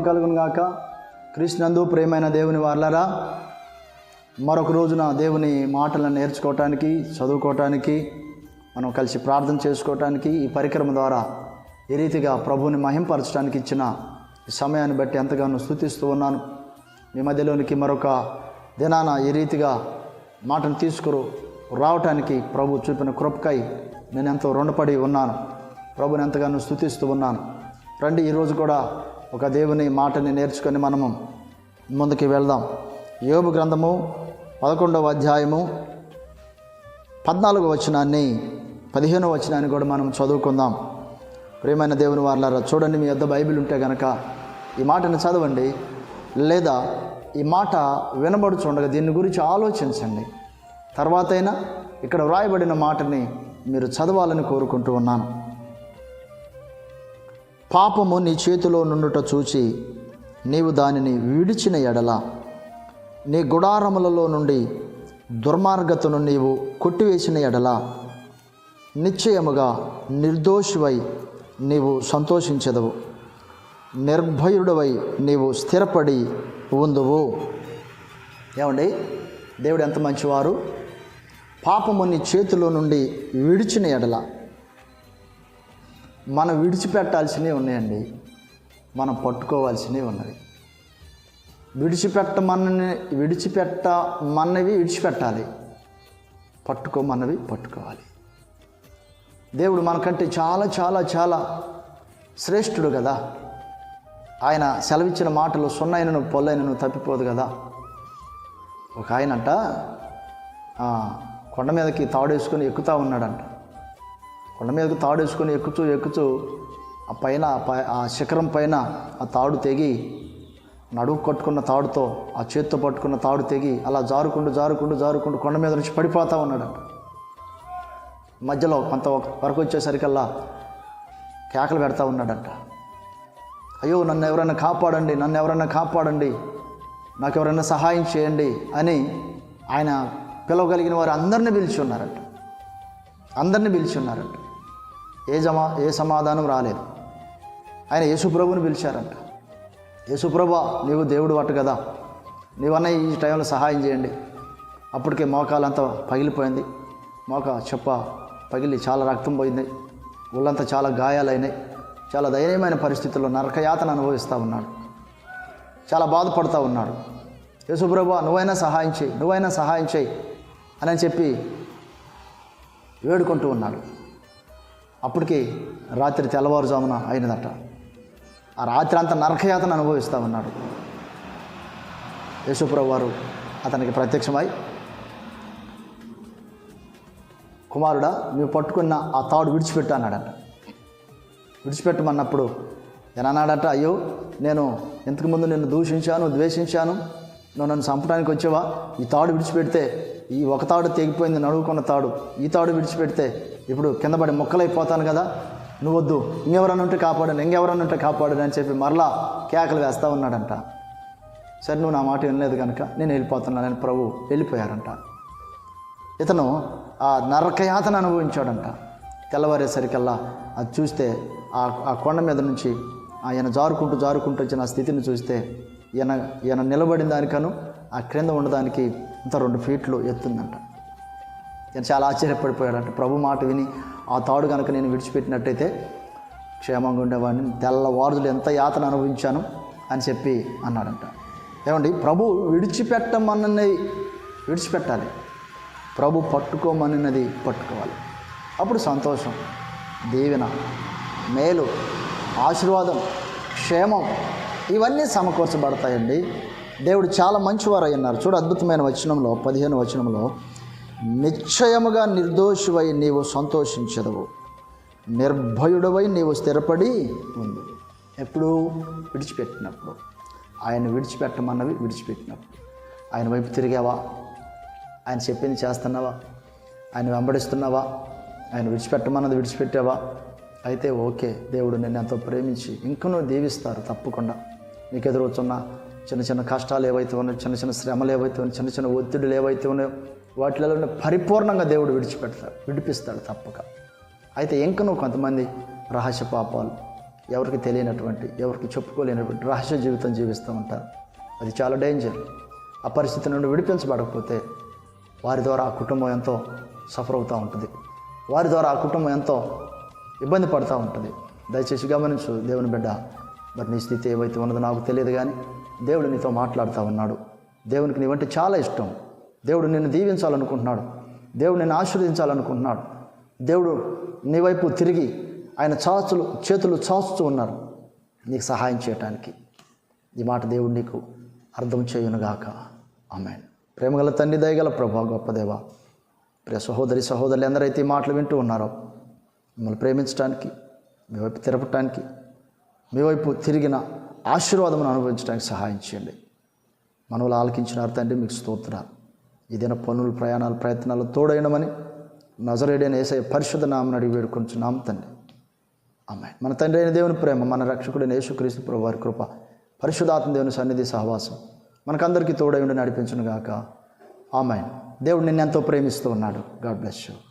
మహిమ కలుగును గాక కృష్ణందు ప్రేమైన దేవుని వాళ్ళరా మరొక రోజున దేవుని మాటలను నేర్చుకోవటానికి చదువుకోవటానికి మనం కలిసి ప్రార్థన చేసుకోవటానికి ఈ పరికరం ద్వారా ఈ రీతిగా ప్రభువుని మహింపరచడానికి ఇచ్చిన ఈ సమయాన్ని బట్టి ఎంతగానో స్థుతిస్తూ ఉన్నాను. మీ మధ్యలోనికి మరొక దినాన ఈ రీతిగా మాటను తీసుకురు రావటానికి ప్రభు చూపిన కృపకై నేను ఎంతో రుణపడి ఉన్నాను. ప్రభుని ఎంతగానో స్థుతిస్తూ ఉన్నాను. రండి ఈరోజు కూడా ఒక దేవుని మాటని నేర్చుకొని మనము ముందుకు వెళ్దాం. యోబు గ్రంథము పదకొండవ అధ్యాయము పద్నాలుగో వచనాన్ని పదిహేనో వచనాన్ని కూడా మనం చదువుకుందాం. ప్రియమైన దేవుని వారులారా చూడండి మీ యొద్ద బైబిల్ ఉంటే గనక ఈ మాటను చదవండి. లేదా ఈ మాట వినబడుచుండగా దీని గురించి ఆలోచించండి. తర్వాత అయినా ఇక్కడ వ్రాయబడిన మాటని మీరు చదవాలని కోరుకుంటూ ఉన్నాను. పాపము నీ చేతిలో నుండుట చూచి నీవు దానిని విడిచిన ఎడల నీ గుడారములలో నుండి దుర్మార్గతను నీవు కొట్టివేసిన ఎడల నిశ్చయముగా నిర్దోషివై నీవు సంతోషించదవు. నిర్భయుడవై నీవు స్థిరపడి ఉందువు. ఏమండి? దేవుడు ఎంత మంచివారు? పాపము నీ చేతిలో నుండి విడిచిన ఎడల మనం విడిచిపెట్టాల్సినవి ఉన్నాయండి. మనం పట్టుకోవాల్సినవి ఉన్నవి. విడిచిపెట్టమన్నని విడిచిపెట్టమన్నవి విడిచిపెట్టాలి. పట్టుకోమన్నవి పట్టుకోవాలి. దేవుడు మనకంటే చాలా చాలా చాలా శ్రేష్ఠుడు కదా. ఆయన సెలవిచ్చిన మాటలు సున్నైనను పొల్లైనను తప్పిపోదు కదా. ఒక ఆయనంట కొండ మీదకి తాడేసుకొని ఎక్కుతా ఉన్నాడంట. కొండ మీదకు తాడు వేసుకొని ఎక్కుతూ ఎక్కుతూ ఆ పైన ఆ పై- ఆ శిఖరం పైన ఆ తాడు తెగి నడువు కట్టుకున్న తాడుతో ఆ చేత్తో పట్టుకున్న తాడు తెగి అలా జారుకుంటూ జారుకుంటూ జారుకుంటూ కొండ మీద నుంచి పడిపోతా ఉన్నాడంట మధ్యలో కొంత వరకు వచ్చేసరికల్లా కేకలు పెడతా ఉన్నాడంట. అయ్యో నన్ను ఎవరైనా కాపాడండి నన్ను ఎవరైనా కాపాడండి నాకు ఎవరైనా సహాయం చేయండి అని ఆయన పిలవగలిగిన వారు అందరిని పిలిచి ఉన్నారంట. అందరిని పిలిచి ఉన్నారంట. ఏ జమా ఏ సమాధానం రాలేదు. ఆయన యేసుప్రభుని పిలిచారంట. యేసుప్రభ నీవు దేవుడు అట్టు కదా. నీవన్న ఈ టైంలో సహాయం చేయండి. అప్పటికే మోకాలంతా పగిలిపోయింది. మోక చెప్ప పగిలి చాలా రక్తం పోయింది. ఒళ్ళంతా చాలా గాయాలైనాయి. చాలా దయనీయమైన పరిస్థితుల్లో నరకయాతన అనుభవిస్తూ ఉన్నాడు. చాలా బాధపడుతూ ఉన్నాడు. యేసుప్రభు నువ్వైనా సహాయం చేయి నువ్వైనా సహాయం చేయి అని చెప్పి వేడుకుంటూ ఉన్నాడు. అప్పటికి రాత్రి తెల్లవారుజామున అయినదట. ఆ రాత్రి అంత నరకయాతను అనుభవిస్తూ ఉన్నాడు. యేసుప్రభు వారు అతనికి ప్రత్యక్షమై కుమారుడా నువ్వు పట్టుకున్న ఆ తాడు విడిచిపెట్టు అన్నాడట. విడిచిపెట్టమన్నప్పుడు ఎనన్నాడట అయ్యో నేను ఇంతకుముందు నిన్ను దూషించాను ద్వేషించాను. నువ్వు నన్ను చంపడానికి వచ్చావా? ఈ తాడు విడిచిపెడితే ఈ ఒక తాడు తెగిపోయింది నడువుకున్న తాడు. ఈ తాడు విడిచిపెడితే ఇప్పుడు కింద పడి మొక్కలైపోతాను కదా. నువ్వొద్దు ఇంకెవరన్నా ఉంటే కాపాడను ఇంకెవరన్నా ఉంటే కాపాడను అని చెప్పి మరలా కేకలు వేస్తూ ఉన్నాడంట. సరే నువ్వు నా మాట వినలేదు కనుక నేను వెళ్ళిపోతున్నానని ప్రభు వెళ్ళిపోయారంట. ఇతను ఆ నరకయాతన అనుభవించాడంట. తెల్లవారేసరికల్లా అది చూస్తే ఆ ఆ కొండ మీద నుంచి ఆయన జారుకుంటూ జారుకుంటూ వచ్చిన స్థితిని చూస్తే ఈయన ఈయన నిలబడిన దానికను ఆ క్రింద ఉండడానికి ఇంత రెండు ఫీట్లు ఎత్తుందంట. నేను చాలా ఆశ్చర్యపడిపోయాడంట ప్రభు మాట విని ఆ తాడు కనుక నేను విడిచిపెట్టినట్టయితే క్షేమంగా ఉండేవాడిని. తెల్లవారులు ఎంత యాతన అనుభవించాను అని చెప్పి అన్నాడంట. ఏమండి ప్రభు విడిచిపెట్టమన్నది విడిచిపెట్టాలి. ప్రభు పట్టుకోమన్నది పట్టుకోవాలి. అప్పుడు సంతోషం దీవెన మేలు ఆశీర్వాదం క్షేమం ఇవన్నీ సమకూర్చబడతాయండి. దేవుడు చాలా మంచివారు అన్నారు. చూడు అద్భుతమైన వచనంలో పదిహేను వచనంలో నిశ్చయముగా నిర్దోషివై నీవు సంతోషించదవు. నిర్భయుడవై నీవు స్థిరపడి ఉంది ఎప్పుడు విడిచిపెట్టినప్పుడు ఆయన విడిచిపెట్టమన్నవి విడిచిపెట్టినప్పుడు. ఆయన వైపు తిరిగావా? ఆయన చెప్పింది చేస్తున్నావా? ఆయన వెంబడిస్తున్నావా? ఆయన విడిచిపెట్టమన్నది విడిచిపెట్టావా? అయితే ఓకే దేవుడు నిన్ను ఎంతో ప్రేమించి ఇంకనూ దీవిస్తారు తప్పకుండా. నీకు ఎదురవుతున్న చిన్న చిన్న కష్టాలు ఏవైతే ఉన్నాయో చిన్న చిన్న శ్రమలు ఏవైతే ఉన్నాయో చిన్న చిన్న ఒత్తిడులు ఏవైతే ఉన్నాయో వాటిలో పరిపూర్ణంగా దేవుడు విడిచిపెడతాడు విడిపిస్తాడు తప్పక. అయితే ఇంకనూ కొంతమంది రహస్య పాపాలు ఎవరికి తెలియనటువంటి ఎవరికి చెప్పుకోలేనటువంటి రహస్య జీవితం జీవిస్తూ ఉంటారు. అది చాలా డేంజర్ ఆ పరిస్థితి నుండి విడిపించబడకపోతే వారి ద్వారా ఆ కుటుంబం ఎంతో సఫర్ అవుతూ ఉంటుంది. వారి ద్వారా ఆ కుటుంబం ఎంతో ఇబ్బంది పడుతూ ఉంటుంది. దయచేసి గమనించు దేవుని బిడ్డ మరి నీ స్థితి ఏవైతే ఉన్నదో నాకు తెలియదు కానీ దేవుడు నీతో మాట్లాడుతూ ఉన్నాడు. దేవునికి నీవంటే చాలా ఇష్టం. దేవుడు నిన్ను దీవించాలనుకుంటున్నాడు. దేవుడు నిన్ను ఆశీర్వదించాలనుకుంటున్నాడు. దేవుడు నీ వైపు తిరిగి ఆయన చాచులు చేతులు చాచుతూ ఉన్నారు. నీకు సహాయం చేయటానికి. ఈ మాట దేవుడు నీకు అర్థం చేయునుగాక. ఆమె ప్రేమగల తండ్రి దయగల ప్రభా గొప్పదేవ ప్రియ సహోదరి సహోదరులు ఎందరైతే ఈ మాటలు వింటూ ఉన్నారో మిమ్మల్ని ప్రేమించడానికి మీ వైపు తిరపటానికి మీ వైపు తిరిగిన ఆశీర్వాదమును అనుభవించడానికి సహాయం చేయండి. మనవులు ఆలకించిన తండ్రి మీకు స్తోత్రాలు. ఏదైనా పనులు ప్రయాణాలు ప్రయత్నాలు తోడైనమని నజరేడైన ఏసయ పరిశుద్ధ నామని అడిగి వేడుకొంచున్నాం తండ్రి. అమ్మాయి మన తండ్రి అయిన దేవుని ప్రేమ మన రక్షకుడైన యేసుక్రీస్తు ప్రభు వారి కృప పరిశుధాత్మ దేవుని సన్నిధి సహవాసం మనకందరికీ తోడై ఉండి నడిపించును గాక ఆమె దేవుడు నిన్నెంతో ప్రేమిస్తూ ఉన్నాడు. God bless you.